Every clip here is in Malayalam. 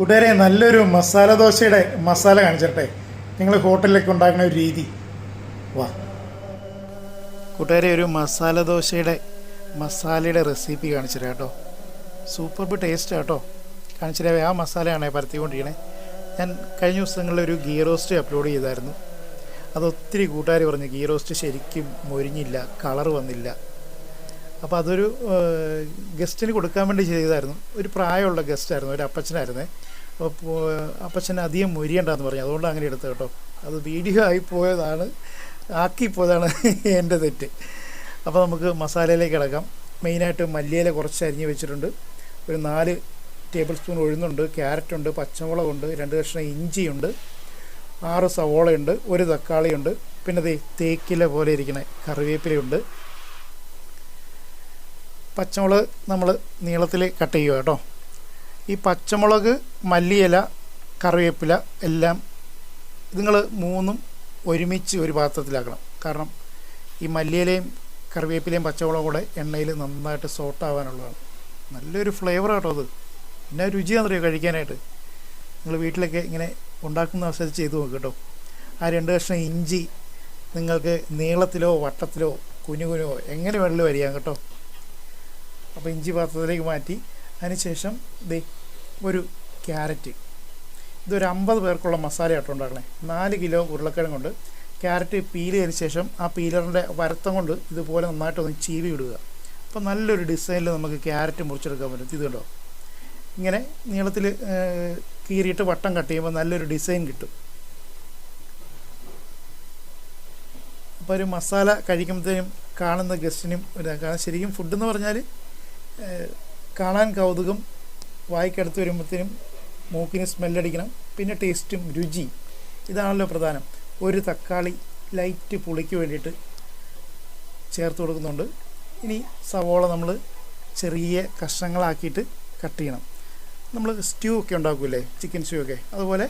കൂട്ടുകാരെ നല്ലൊരു മസാല ദോശയുടെ മസാല കാണിച്ചിട്ടെ. നിങ്ങൾ ഹോട്ടലിലേക്ക് ഉണ്ടാക്കുന്ന ഒരു രീതി. വാ. കൂട്ടുകാരെ ഒരു മസാല ദോശയുടെ മസാലയുടെ റെസിപ്പി കാണിച്ചിരാ കേട്ടോ. സൂപ്പർബ് ടേസ്റ്റ് കേട്ടോ. കാണിച്ചിരാ ആ മസാലയാണ് പരത്തിക്കൊണ്ടിരിക്കണേ. ഞാൻ കഴിഞ്ഞ ദിവസങ്ങളിൽ ഒരു ഗീ റോസ്റ്റ് അപ്ലോഡ് ചെയ്തായിരുന്നു. അത് ഒത്തിരി കൂട്ടുകാർ പറഞ്ഞു ഗീ റോസ്റ്റ് ശരിക്കും മൊരിഞ്ഞില്ല കളർ വന്നില്ല. അപ്പോൾ അതൊരു ഗസ്റ്റിന് കൊടുക്കാൻ വേണ്ടി ചെയ്തായിരുന്നു. ഒരു പ്രായമുള്ള ഗസ്റ്റായിരുന്നു ഒരു അപ്പച്ചനായിരുന്നേ. അപ്പോൾ അപ്പച്ചൻ അധികം മുരിയണ്ടെന്ന് പറഞ്ഞു. അതുകൊണ്ട് അങ്ങനെ എടുത്തു കേട്ടോ. അത് വീഡിയോ ആയി പോയതാണ് ആക്കിപ്പോയതാണ് എന്റെ തെറ്റ്. അപ്പോൾ നമുക്ക് മസാലയിലേക്ക് കിടക്കാം. മെയിനായിട്ട് മല്ലിയില കുറച്ച് അരിഞ്ഞ് വെച്ചിട്ടുണ്ട്. ഒരു നാല് ടേബിൾ സ്പൂൺ ഉഴുന്നുണ്ട് ക്യാരറ്റുണ്ട് പച്ചമുളകുണ്ട് രണ്ട് കഷ്ണം ഇഞ്ചിയുണ്ട് ആറ് സവോളയുണ്ട് ഒരു തക്കാളിയുണ്ട്. പിന്നെ ദേ തേക്കില പോലെ ഇരിക്കുന്ന കറിവേപ്പിലയുണ്ട്. പച്ചമുളക് നമ്മൾ നീളത്തിൽ കട്ട് ചെയ്യുക കേട്ടോ. ഈ പച്ചമുളക് മല്ലിയില കറിവേപ്പില എല്ലാം നിങ്ങൾ മൂന്നും ഒരുമിച്ച് ഒരു പാത്രത്തിലാക്കണം. കാരണം ഈ മല്ലിയിലയും കറിവേപ്പിലയും പച്ചമുളകും കൂടെ എണ്ണയിൽ നന്നായിട്ട് സോട്ട് സോട്ടാവാനുള്ളതാണ് നല്ലൊരു ഫ്ലേവർ കേട്ടോ അത്. പിന്നെ രുചിയാണെന്നറിയോ കഴിക്കാനായിട്ട്? നിങ്ങൾ വീട്ടിലൊക്കെ ഇങ്ങനെ ഉണ്ടാക്കുന്ന അവസരം ചെയ്തു നോക്കുക കേട്ടോ. ആ രണ്ട് കഷ്ണം ഇഞ്ചി നിങ്ങൾക്ക് നീളത്തിലോ വട്ടത്തിലോ കുഞ്ഞു കുഞ്ഞോ എങ്ങനെ വേണമെങ്കിലും അരിയാം കേട്ടോ. അപ്പോൾ ഇഞ്ചി പാത്രത്തിലേക്ക് മാറ്റി. അതിനുശേഷം ദേ ഒരു ക്യാരറ്റ്. ഇതൊരു അമ്പത് പേർക്കുള്ള മസാല ആട്ടോ ഉണ്ടാക്കണേ. നാല് കിലോ ഉരുളക്കിഴങ്ങ് കൊണ്ട് ക്യാരറ്റ് പീൽ ചെയ്തതിന് ശേഷം ആ പീലറിന്റെ വരത്തം കൊണ്ട് ഇതുപോലെ നന്നായിട്ട് ഒന്ന് ചീവി വിടുക അപ്പോൾ നല്ലൊരു ഡിസൈനിൽ നമുക്ക് ക്യാരറ്റ് മുറിച്ചെടുക്കാൻ പറ്റും. ഇത് കണ്ടോ? ഇങ്ങനെ നീളത്തിൽ കീറിയിട്ട് വട്ടം കട്ട് ചെയ്യുമ്പോൾ നല്ലൊരു ഡിസൈൻ കിട്ടും. അപ്പോൾ ഒരു മസാല കഴിക്കുമ്പോഴത്തേനും കാണുന്ന ഗസ്റ്റിനും ഒരു ശരിക്കും ഫുഡെന്ന് പറഞ്ഞാൽ കാണാൻ കൗതുകം വായിക്കടുത്ത് വരുമ്പോഴത്തേനും മൂക്കിന് സ്മെല്ലടിക്കണം പിന്നെ ടേസ്റ്റും രുചി. ഇതാണല്ലോ പ്രധാനം. ഒരു തക്കാളി ലൈറ്റ് പുളിക്ക് വേണ്ടിയിട്ട് ചേർത്ത് കൊടുക്കുന്നുണ്ട്. ഇനി സവോള നമ്മൾ ചെറിയ കഷ്ണങ്ങളാക്കിയിട്ട് കട്ട് ചെയ്യണം. നമ്മൾ സ്റ്റ്യൂ ഒക്കെ ഉണ്ടാക്കൂലേ ചിക്കൻ സ്റ്റ്യൂ ഒക്കെ. അതുപോലെ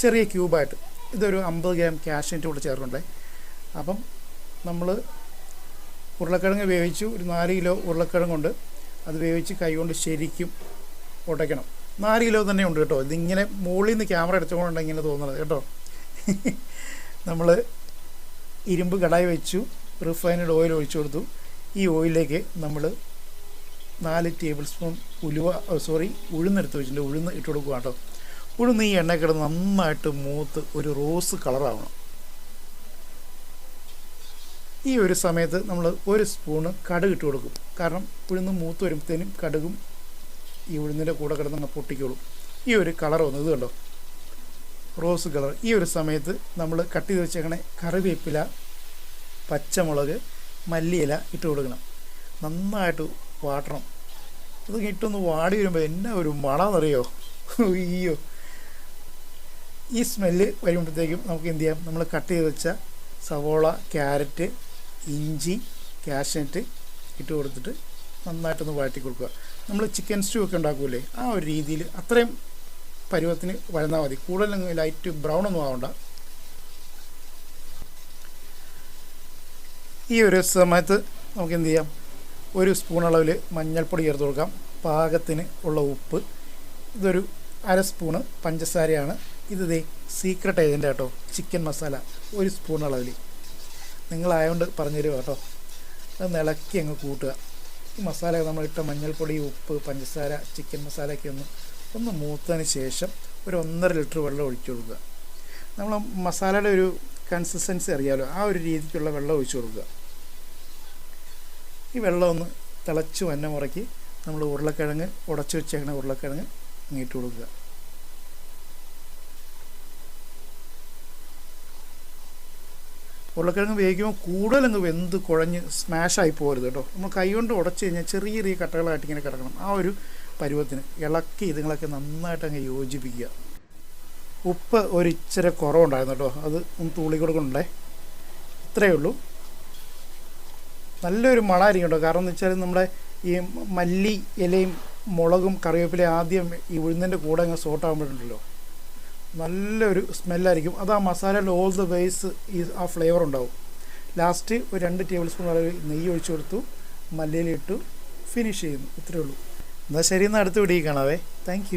ചെറിയ ക്യൂബായിട്ട് ഇതൊരു അമ്പത് ഗ്രാം ക്യാഷിന്റെ കൂടെ ചേർക്കണ്ടേ. അപ്പം നമ്മൾ ഉരുളക്കിഴങ്ങ് വേവിച്ചു ഒരു നാല് കിലോ ഉരുളക്കിഴങ്ങുണ്ട്. അത് വേവിച്ച് കൈകൊണ്ട് ശരിക്കും ഉടയ്ക്കണം. നാല് കിലോ തന്നെ ഉണ്ട് കേട്ടോ. ഇതിങ്ങനെ മുകളിൽ നിന്ന് ക്യാമറ എടുത്തുകൊണ്ടാണ് ഇങ്ങനെ തോന്നുന്നത് കേട്ടോ. നമ്മൾ ഇരുമ്പ് കടായി വെച്ചു റിഫൈൻഡ് ഓയിൽ ഒഴിച്ചു കൊടുത്തു. ഈ ഓയിലിലേക്ക് നമ്മൾ നാല് ടേബിൾ സ്പൂൺ ഉലുവ സോറി ഉഴുന്നെടുത്ത് വെച്ചിട്ടുണ്ട്. ഉഴുന്ന് ഇട്ട് കൊടുക്കുക കേട്ടോ. ഉഴുന്ന് ഈ എണ്ണ കിടന്ന് നന്നായിട്ട് മൂത്ത് ഒരു റോസ് കളറാവണം. ഈ ഒരു സമയത്ത് നമ്മൾ ഒരു സ്പൂണ് കടുക് ഇട്ട് കൊടുക്കും. കാരണം ഉഴുന്ന് മൂത്ത് വരുമ്പോഴത്തേനും കടുകും ഈ ഉഴുന്നിന്റെ കൂടെ കിടന്ന് പൊട്ടിക്കോളും. ഈ ഒരു കളർ വന്നു. ഇത് കണ്ടോ? Rose colour. ഈ ഒരു സമയത്ത് നമ്മൾ കട്ട് ചെയ്ത് വെച്ചേക്കണേ കറിവേപ്പില പച്ചമുളക് മല്ലിയില ഇട്ട് കൊടുക്കണം. നന്നായിട്ട് വാട്ടണം. ഇത് ഇട്ടൊന്ന് വാടി വരുമ്പോൾ എന്നാ ഒരു മണമെന്നറിയോ അയ്യോ. ഈ സ്മെല്ല് വരുമ്പോഴത്തേക്കും നമുക്ക് എന്ത് ചെയ്യാം? നമ്മൾ കട്ട് ചെയ്ത് വെച്ച സവോള ക്യാരറ്റ് ഇഞ്ചി കാഷ്യനട്ട് ഇട്ട് കൊടുത്തിട്ട് നന്നായിട്ടൊന്ന് വഴറ്റി കൊടുക്കുക. നമ്മൾ ചിക്കൻ സ്റ്റൂ ഒക്കെ ഉണ്ടാക്കൂലേ ആ ഒരു രീതിയിൽ അത്രയും പരുവത്തിന് വഴന്നാൽ മതി. കൂടുതൽ ലൈറ്റ് ബ്രൗൺ ഒന്നും ആവണ്ട. ഈ ഒരു സമയത്ത് നമുക്ക് എന്ത് ചെയ്യാം? ഒരു സ്പൂൺ അളവിൽ മഞ്ഞൾപ്പൊടി ചേർത്ത് കൊടുക്കാം. പാകത്തിന് ഉള്ള ഉപ്പ്. ഇതൊരു അര സ്പൂണ് പഞ്ചസാരയാണ്. ഇത് ദേ സീക്രട്ട് ഏജന്റ് കേട്ടോ ചിക്കൻ മസാല ഒരു സ്പൂൺ അളവിൽ. നിങ്ങളായതുകൊണ്ട് പറഞ്ഞു തരുമോ കേട്ടോ. അത് നിളക്കി അങ്ങ് കൂട്ടുക. ഈ മസാല നമ്മളിട്ട മഞ്ഞൾപ്പൊടി ഉപ്പ് പഞ്ചസാര ചിക്കൻ മസാലയൊക്കെ ഒന്ന് ഒന്ന് മൂത്തതിന് ശേഷം ഒരു ഒന്നര ലിറ്റർ വെള്ളം ഒഴിച്ചു കൊടുക്കുക. നമ്മൾ മസാലയുടെ ഒരു കൺസിസ്റ്റൻസി അറിയാമല്ലോ ആ ഒരു രീതിക്കുള്ള വെള്ളം ഒഴിച്ചു കൊടുക്കുക. ഈ വെള്ളം ഒന്ന് തിളച്ച് വന്ന നമ്മൾ ഉരുളക്കിഴങ്ങ് ഉടച്ചു വെച്ചേക്കണ ഉരുളക്കിഴങ്ങ് ഇങ്ങിട്ട് കൊടുക്കുക. ഉരുളക്കിഴങ്ങ് വേവിക്കുമ്പോൾ കൂടുതലങ്ങ് വെന്ത് കുഴഞ്ഞ് സ്മാഷായി പോകരുത് കേട്ടോ. നമ്മൾ കൈ കൊണ്ട് ഉടച്ച് കഴിഞ്ഞാൽ ചെറിയ ചെറിയ കട്ടകളായിട്ട് ഇങ്ങനെ കിടക്കണം. ആ ഒരു പരുവത്തിന് ഇളക്കി ഇതുങ്ങളൊക്കെ നന്നായിട്ട് അങ്ങ് യോജിപ്പിക്കുക. ഉപ്പ് ഒരു ഇച്ചിരി കുറവുണ്ടായിരുന്നു കേട്ടോ. അത് ഒന്ന് തൂളി കൊടുക്കണ്ടേ ഇത്രയേ ഉള്ളൂ. നല്ലൊരു മണമായിരിക്കും കേട്ടോ. കാരണം എന്ന് വെച്ചാൽ നമ്മുടെ ഈ മല്ലി ഇലയും മുളകും കറിവേപ്പിലയും ആദ്യം ഈ ഉഴുന്നിന്റെ കൂടെ അങ്ങ് സോട്ടാകുമ്പോഴുണ്ടല്ലോ നല്ലൊരു സ്മെല്ലായിരിക്കും. അത് ആ മസാലയിൽ ഓൾ ദ വേസ് ഈ ആ ഫ്ലേവർ ഉണ്ടാവും. ലാസ്റ്റ് ഒരു രണ്ട് ടേബിൾ സ്പൂൺ അളവിൽ നെയ്യ് ഒഴിച്ചു കൊടുത്തു. മല്ലിയിലിട്ടു ഫിനിഷ് ചെയ്യുന്നു. ഇത്രയേ ഉള്ളൂ. എന്നാൽ ശരി എന്നാൽ അടുത്ത വീഡിയോ കാണാവേ. താങ്ക്